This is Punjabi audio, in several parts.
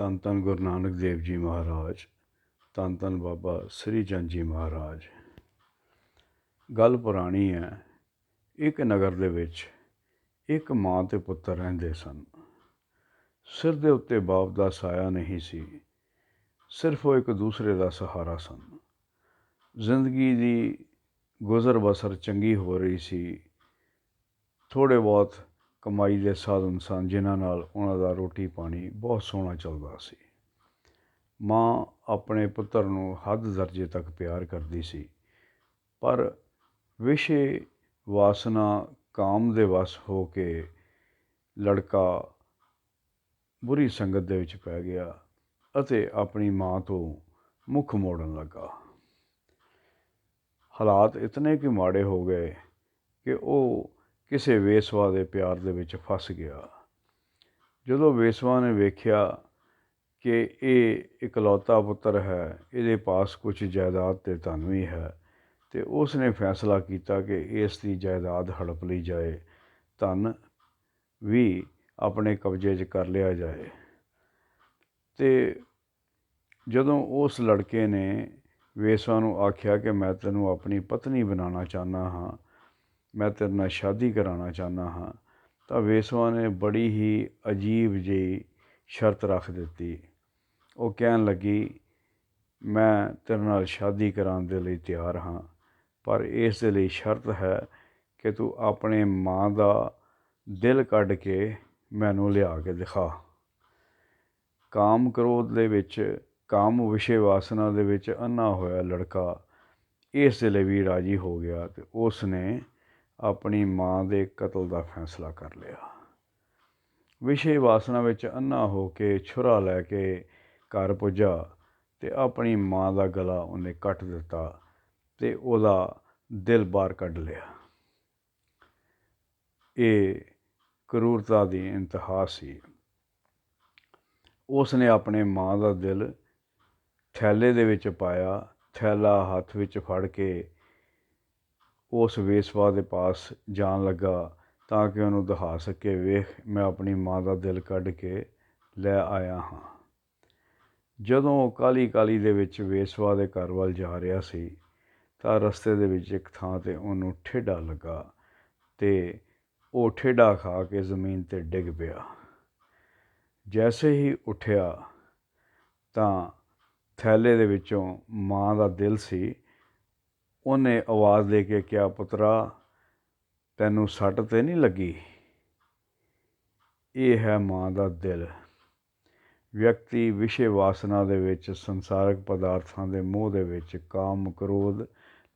ਧੰਨ ਧੰਨ ਗੁਰੂ ਨਾਨਕ ਦੇਵ ਜੀ ਮਹਾਰਾਜ ਧੰਨ ਧੰਨ ਬਾਬਾ ਸ੍ਰੀ ਚੰਦ ਜੀ ਮਹਾਰਾਜ। ਗੱਲ ਪੁਰਾਣੀ ਹੈ, ਇੱਕ ਨਗਰ ਦੇ ਵਿੱਚ ਇੱਕ ਮਾਂ ਤੇ ਪੁੱਤਰ ਰਹਿੰਦੇ ਸਨ। ਸਿਰ ਦੇ ਉੱਤੇ ਬਾਪ ਦਾ ਸਾਇਆ ਨਹੀਂ ਸੀ, ਸਿਰਫ ਉਹ ਇੱਕ ਦੂਸਰੇ ਦਾ ਸਹਾਰਾ ਸਨ। ਜ਼ਿੰਦਗੀ ਦੀ ਗੁਜ਼ਰ ਬਸਰ ਚੰਗੀ ਹੋ ਰਹੀ ਸੀ, ਥੋੜ੍ਹੇ ਬਹੁਤ ਕਮਾਈ ਦੇ ਸਾਧਨ ਸਨ ਜਿਨ੍ਹਾਂ ਨਾਲ ਉਹਨਾਂ ਦਾ ਰੋਟੀ ਪਾਣੀ ਬਹੁਤ ਸੋਹਣਾ ਚੱਲਦਾ ਸੀ। ਮਾਂ ਆਪਣੇ ਪੁੱਤਰ ਨੂੰ ਹੱਦ ਦਰਜੇ ਤੱਕ ਪਿਆਰ ਕਰਦੀ ਸੀ। ਪਰ ਵਿਸ਼ੇ ਵਾਸਨਾ ਕਾਮ ਦੇ ਵਸ ਹੋ ਕੇ ਲੜਕਾ ਬੁਰੀ ਸੰਗਤ ਦੇ ਵਿੱਚ ਪੈ ਗਿਆ ਅਤੇ ਆਪਣੀ ਮਾਂ ਤੋਂ ਮੁੱਖ ਮੋੜਨ ਲੱਗਾ। ਹਾਲਾਤ ਇਤਨੇ ਕਿ ਮਾੜੇ ਹੋ ਗਏ ਕਿ ਉਹ ਕਿਸੇ ਵੇਸਵਾ ਦੇ ਪਿਆਰ ਦੇ ਵਿੱਚ ਫਸ ਗਿਆ। ਜਦੋਂ ਵੇਸਵਾ ਨੇ ਵੇਖਿਆ ਕਿ ਇਹ ਇਕਲੌਤਾ ਪੁੱਤਰ ਹੈ, ਇਹਦੇ ਪਾਸ ਕੁਝ ਜਾਇਦਾਦ ਤੇ ਧਨ ਵੀ ਹੈ, ਤੇ ਉਸ ਨੇ ਫੈਸਲਾ ਕੀਤਾ ਕਿ ਇਸ ਦੀ ਜਾਇਦਾਦ ਹੜਪ ਲਈ ਜਾਏ, ਧਨ ਵੀ ਆਪਣੇ ਕਬਜ਼ੇ 'ਚ ਕਰ ਲਿਆ ਜਾਏ। ਤੇ ਜਦੋਂ ਉਸ ਲੜਕੇ ਨੇ ਵੇਸਵਾ ਨੂੰ ਆਖਿਆ ਕਿ ਮੈਂ ਤੈਨੂੰ ਆਪਣੀ ਪਤਨੀ ਬਣਾਉਣਾ ਚਾਹੁੰਦਾ ਹਾਂ ਮੈਂ ਤੇਰੇ ਨਾਲ ਸ਼ਾਦੀ ਕਰਾਉਣਾ ਚਾਹੁੰਦਾ ਹਾਂ, ਤਾਂ ਵੇਸਵਾ ਨੇ ਬੜੀ ਹੀ ਅਜੀਬ ਜਿਹੀ ਸ਼ਰਤ ਰੱਖ ਦਿੱਤੀ। ਉਹ ਕਹਿਣ ਲੱਗੀ, ਮੈਂ ਤੇਰੇ ਨਾਲ ਸ਼ਾਦੀ ਕਰਾਉਣ ਦੇ ਲਈ ਤਿਆਰ ਹਾਂ, ਪਰ ਇਸ ਦੇ ਲਈ ਸ਼ਰਤ ਹੈ ਕਿ ਤੂੰ ਆਪਣੇ ਮਾਂ ਦਾ ਦਿਲ ਕੱਢ ਕੇ ਮੈਨੂੰ ਲਿਆ ਕੇ ਦਿਖਾ। ਕਾਮ ਕ੍ਰੋਧ ਦੇ ਵਿੱਚ, ਕਾਮ ਵਿਸ਼ੇ ਵਾਸਨਾ ਦੇ ਵਿੱਚ ਅੰਨਾ ਹੋਇਆ ਲੜਕਾ ਇਸ ਦੇ ਲਈ ਵੀ ਰਾਜੀ ਹੋ ਗਿਆ ਤੇ ਉਸ ਨੇ ਆਪਣੀ ਮਾਂ ਦੇ ਕਤਲ ਦਾ ਫੈਸਲਾ ਕਰ ਲਿਆ। ਵਿਸ਼ੇ ਵਾਸਨਾ ਵਿੱਚ ਅੰਨਾ ਹੋ ਕੇ ਛੁਰਾ ਲੈ ਕੇ ਘਰ ਪੁੱਜਾ ਤੇ ਆਪਣੀ ਮਾਂ ਦਾ ਗਲਾ ਉਹਨੇ ਕੱਟ ਦਿੱਤਾ ਤੇ ਉਹਦਾ ਦਿਲ ਬਾਹਰ ਕੱਢ ਲਿਆ। ਇਹ ਕਰੂਰਤਾ ਦੀ ਇੰਤਹਾ ਸੀ। ਉਸ ਨੇ ਆਪਣੇ ਮਾਂ ਦਾ ਦਿਲ ਥੈਲੇ ਦੇ ਵਿੱਚ ਪਾਇਆ, ਥੈਲਾ ਹੱਥ ਵਿੱਚ ਫੜ ਕੇ ਉਸ ਵੇਸਵਾ ਦੇ ਪਾਸ ਜਾਣ ਲੱਗਾ ਤਾਂ ਕਿ ਉਹਨੂੰ ਦਿਖਾ ਸਕੇ, ਵੇਖ, ਮੈਂ ਆਪਣੀ ਮਾਂ ਦਾ ਦਿਲ ਕੱਢ ਕੇ ਲੈ ਆਇਆ ਹਾਂ। ਜਦੋਂ ਉਹ ਕਾਲੀ ਕਾਲੀ ਦੇ ਵਿੱਚ ਵੇਸਵਾ ਦੇ ਘਰ ਵੱਲ ਜਾ ਰਿਹਾ ਸੀ, ਤਾਂ ਰਸਤੇ ਦੇ ਵਿੱਚ ਇੱਕ ਥਾਂ ਤੇ ਉਹਨੂੰ ਠੇਡਾ ਲੱਗਾ ਤੇ ਉਹ ਠੇਡਾ ਖਾ ਕੇ ਜ਼ਮੀਨ ਤੇ ਡਿੱਗ ਪਿਆ। ਜੈਸੇ ਹੀ ਉੱਠਿਆ ਤਾਂ ਥੈਲੇ ਦੇ ਵਿੱਚੋਂ ਮਾਂ ਦਾ ਦਿਲ ਸੀ ਉਹਨੇ ਆਵਾਜ਼ ਦੇ ਕੇ ਕਿਹਾ, ਪੁੱਤਰਾ, ਤੈਨੂੰ ਸੱਟ ਤੇ ਨਹੀਂ ਲੱਗੀ? ਇਹ ਹੈ ਮਾਂ ਦਾ ਦਿਲ। ਵਿਅਕਤੀ ਵਿਸ਼ੇ ਵਾਸਨਾ ਦੇ ਵਿੱਚ, ਸੰਸਾਰਕ ਪਦਾਰਥਾਂ ਦੇ ਮੋਹ ਦੇ ਵਿੱਚ, ਕਾਮ, ਕ੍ਰੋਧ,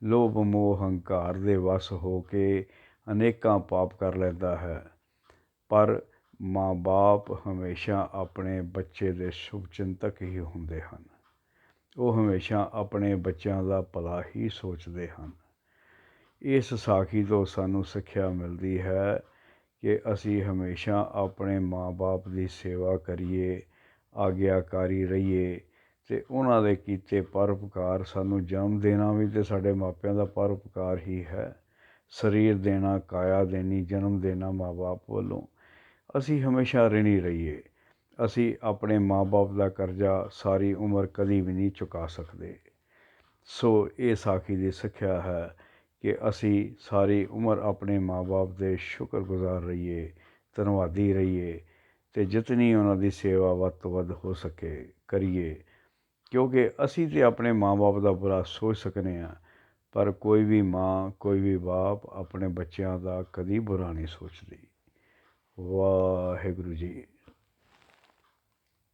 ਲੋਭ, ਮੋਹ, ਹੰਕਾਰ ਦੇ ਵਸ ਹੋ ਕੇ ਅਨੇਕਾਂ ਪਾਪ ਕਰ ਲੈਂਦਾ ਹੈ। ਪਰ ਮਾਂ-ਬਾਪ ਹਮੇਸ਼ਾ ਆਪਣੇ ਬੱਚੇ ਦੇ ਸ਼ੁਭ ਚਿੰਤਕ ਹੀ ਹੁੰਦੇ ਹਨ। ਉਹ ਹਮੇਸ਼ਾ ਆਪਣੇ ਬੱਚਿਆਂ ਦਾ ਭਲਾ ਹੀ ਸੋਚਦੇ ਹਨ। ਇਸ ਸਾਖੀ ਤੋਂ ਸਾਨੂੰ ਸਿੱਖਿਆ ਮਿਲਦੀ ਹੈ ਕਿ ਅਸੀਂ ਹਮੇਸ਼ਾ ਆਪਣੇ ਮਾਂ-ਬਾਪ ਦੀ ਸੇਵਾ ਕਰੀਏ, ਆਗਿਆਕਾਰੀ ਰਹੀਏ ਤੇ ਉਹਨਾਂ ਦੇ ਕੀਤੇ ਪਰਉਪਕਾਰ ਸਾਨੂੰ ਜਨਮ ਦੇਣਾ ਵੀ ਤੇ ਸਾਡੇ ਮਾਪਿਆਂ ਦਾ ਪਰਉਪਕਾਰ ਹੀ ਹੈ। ਸਰੀਰ ਦੇਣਾ, ਕਾਇਆ ਦੇਣੀ, ਜਨਮ ਦੇਣਾ ਮਾਂ-ਬਾਪ ਵੱਲੋਂ। ਅਸੀਂ ਹਮੇਸ਼ਾ ਰਿਣੀ ਰਹੀਏ। ਅਸੀਂ ਆਪਣੇ ਮਾਂ-ਬਾਪ ਦਾ ਕਰਜ਼ਾ ਸਾਰੀ ਉਮਰ ਕਦੀ ਵੀ ਨਹੀਂ ਚੁਕਾ ਸਕਦੇ। ਸੋ ਇਹ ਸਾਖੀ ਦੀ ਸਿੱਖਿਆ ਹੈ ਕਿ ਅਸੀਂ ਸਾਰੀ ਉਮਰ ਆਪਣੇ ਮਾਂ-ਬਾਪ ਦੇ ਸ਼ੁਕਰਗੁਜ਼ਾਰ ਰਹੀਏ, ਧੰਨਵਾਦੀ ਰਹੀਏ ਤੇ ਜਿਤਨੀ ਉਹਨਾਂ ਦੀ ਸੇਵਾ ਵੱਧ ਤੋਂ ਵੱਧ ਹੋ ਸਕੇ, ਕਰੀਏ। ਕਿਉਂਕਿ ਅਸੀਂ ਤੇ ਆਪਣੇ ਮਾਂ-ਬਾਪ ਦਾ ਬੁਰਾ ਸੋਚ ਸਕਨੇ ਆ, ਪਰ ਕੋਈ ਵੀ ਮਾਂ, ਕੋਈ ਵੀ ਬਾਪ ਆਪਣੇ ਬੱਚਿਆਂ ਦਾ ਕਦੀ ਬੁਰਾ ਨਹੀਂ ਸੋਚਦੀ। ਵਾਹਿਗੁਰੂ ਜੀ।